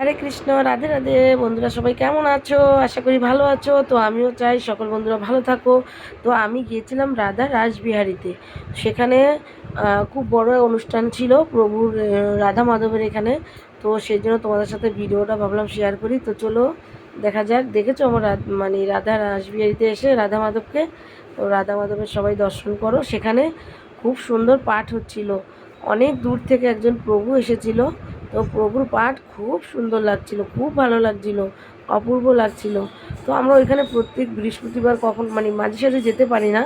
হরে কৃষ্ণ, রাধে রাধে। বন্ধুরা সবাই কেমন আছো? আশা করি ভালো আছো। তো আমিও চাই সকল বন্ধুরা ভালো থাকো। তো আমি গিয়েছিলাম রাধা রাসবিহারিতে। সেখানে খুব বড় অনুষ্ঠান ছিল প্রভুর রাধা মাধবের এখানে। তো সেই জন্য তোমাদের সাথে ভিডিওটা ভাবলাম শেয়ার করি। তো চলো, দেখা যাক। দেখেছ আমার মানে রাধা রাসবিহারিতে এসে রাধা মাধবকে? তো রাধা মাধবের সবাই দর্শন করো। সেখানে খুব সুন্দর পাঠ হচ্ছিল। অনেক দূর থেকে একজন প্রভু এসেছিল। তো প্রভুর পাঠ খুব সুন্দর লাগছিল, খুব ভালো লাগছিল, অপূর্ব লাগছিল। তো আমরা ওইখানে প্রত্যেক বৃহস্পতিবার কখন মানে মাঝে সাঝে যেতে পারি না,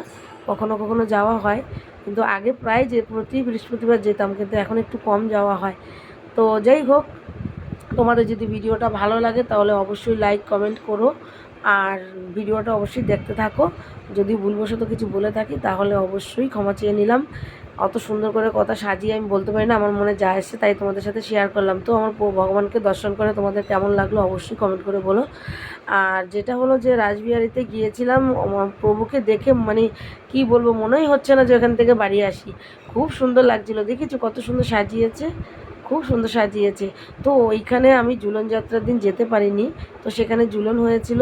কখনো কখনো যাওয়া হয়। কিন্তু আগে প্রায় যে, প্রতি বৃহস্পতিবার যেতাম, কিন্তু এখন একটু কম যাওয়া হয়। তো যাই হোক, তোমাদের যদি ভিডিওটা ভালো লাগে, তাহলে অবশ্যই লাইক, কমেন্ট করো। আর ভিডিওটা অবশ্যই দেখতে থাকো। যদি ভুলবশত কিছু বলে থাকি, তাহলে অবশ্যই ক্ষমা চেয়ে নিলাম। অত সুন্দর করে কথা সাজিয়ে আমি বলতে পারি না, আমার মনে যা এসছে তাই তোমাদের সাথে শেয়ার করলাম। তো আমার ভগবানকে দর্শন করে তোমাদের কেমন লাগল অবশ্যই কমেন্ট করে বলো। আর যেটা হলো যে রাসবিহারিতে গিয়েছিলাম প্রভুকে দেখে মানে কি বলব, মনেই হচ্ছে না যে ওখান থেকে বাড়ি আসি। খুব সুন্দর লাগছিল, দেখেছ কত সুন্দর সাজিয়েছে? খুব সুন্দর সাজিয়েছে। তো ওইখানে আমি ঝুলন যাত্রার দিন যেতে পারিনি, তো সেখানে ঝুলন হয়েছিল।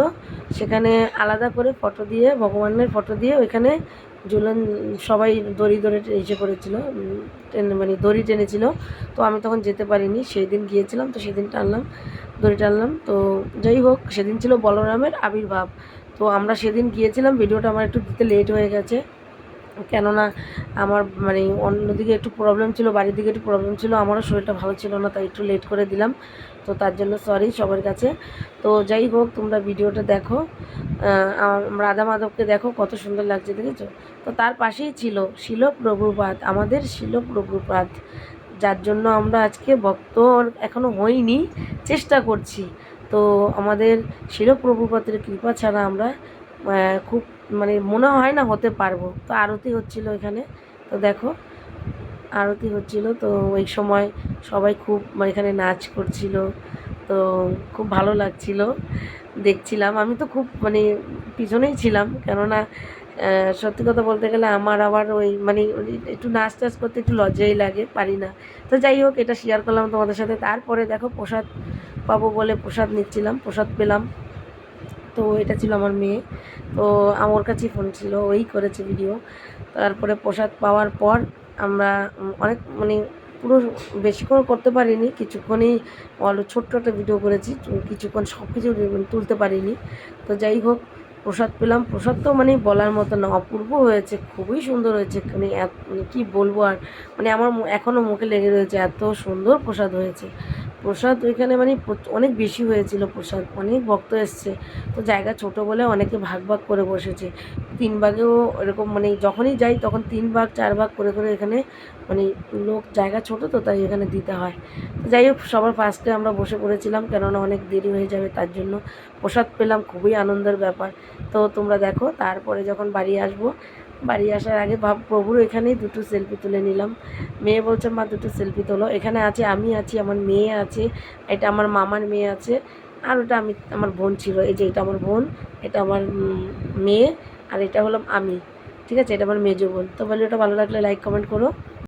সেখানে আলাদা করে ফটো দিয়ে, ভগবানের ফটো দিয়ে ওইখানে ঝুলন সবাই দড়ি ধরে এসে করেছিল টেনে মানে দড়ি টেনেছিল, তো আমি তখন যেতে পারিনি সেই দিন গিয়েছিলাম, তো সেদিন টানলাম, দড়ি টানলাম, তো যাই হোক, সেদিন ছিল বলরামের আবির্ভাব, তো আমরা সেদিন গিয়েছিলাম, ভিডিওটা আমার একটু দিতে লেট হয়ে গেছে। কেননা আমার মানে অন্যদিকে একটু প্রবলেম ছিল, বাড়ির দিকে একটু প্রবলেম ছিল, আমারও শরীরটা ভালো ছিল না, তাই একটু লেট করে দিলাম। তো তার জন্য সরি সবার কাছে। তো যাই হোক, তোমরা ভিডিওটা দেখো। রাধা মাধবকে দেখো, কত সুন্দর লাগছে, দেখেছ? তো তার পাশেই ছিল শিল প্রভুপাত আমাদের শিল প্রভুপাত যার জন্য আমরা আজকে ভক্ত এখনও হইনি, চেষ্টা করছি। তো আমাদের শিল প্রভুপাতের কৃপা ছাড়া আমরা খুব মানে মনে হয় না হতে পারব। তো আরতি হচ্ছিল এখানে। তো দেখো, আরতি হচ্ছিল। তো ওই সময় সবাই খুব মানে এখানে নাচ করছিল। তো খুব ভালো লাগছিল। দেখছিলাম। আমি তো খুব মানে পিছনেই ছিলাম। কেননা সত্যি কথা বলতে গেলে আমার আবার ওই মানে একটু নাচ টাচ করতে একটু লজ্জাই লাগে, পারি না। তো যাই হোক, এটা শেয়ার করলাম তোমাদের সাথে। তারপরে দেখো, প্রসাদ পাবো বলে প্রসাদ নিচ্ছিলাম, প্রসাদ পেলাম। তো এটা ছিল আমার মেয়ে। তো আমার কাছেই ফোন ছিল, ওই করেছে ভিডিও তারপরে প্রসাদ পাওয়ার পর আমরা অনেক মানে পুরো বেশিক্ষণ করতে পারিনি, কিছুক্ষণই অল্প ছোট্ট একটা ভিডিও করেছি, কিছুক্ষণ সব কিছু তুলতে পারিনি। তো যাই হোক, প্রসাদ পেলাম। প্রসাদ তো মানে বলার মতো না, অপূর্ব হয়েছে, খুবই সুন্দর হয়েছে মানে মানে কী বলব আর মানে আমার এখনও মুখে লেগে রয়েছে, এত সুন্দর প্রসাদ হয়েছে। প্রসাদ ওইখানে মানে অনেক বেশি হয়েছিল প্রসাদ, অনেক ভক্ত এসছে। তো জায়গা ছোট বলে অনেকে ভাগ ভাগ করে বসেছে। তিন ভাগেও এরকম মানে যখনই যাই তখন তিন ভাগ, চার ভাগ করে করে এখানে মানে লোক, জায়গা ছোট তো তাই এখানে দিতে হয়। তো যাই হোক, সবার ফার্স্টে আমরা বসে পড়েছিলাম, কেননা অনেক দেরি হয়ে যাবে, তার জন্য প্রসাদ পেলাম, খুবই আনন্দের ব্যাপার। তো তোমরা দেখো, তারপরে যখন বাড়ি আসব, বাড়ি আসার আগে ভাব প্রভুর এখানেই দুটো সেলফি তুলে নিলাম। মেয়ে বলছে, মা, দুটো সেলফি তোলো। এখানে আছে, আমি আছি, আমার মেয়ে আছে, এটা আমার মামার মেয়ে আছে, আর ওটা আমি, আমার বোন ছিল। এই যে এটা আমার বোন, এটা আমার মেয়ে, আর এটা হলাম আমি। ঠিক আছে? এটা আমার মেজো বোন। তো বলি, ওটা ভালো লাগলে লাইক কমেন্ট করো।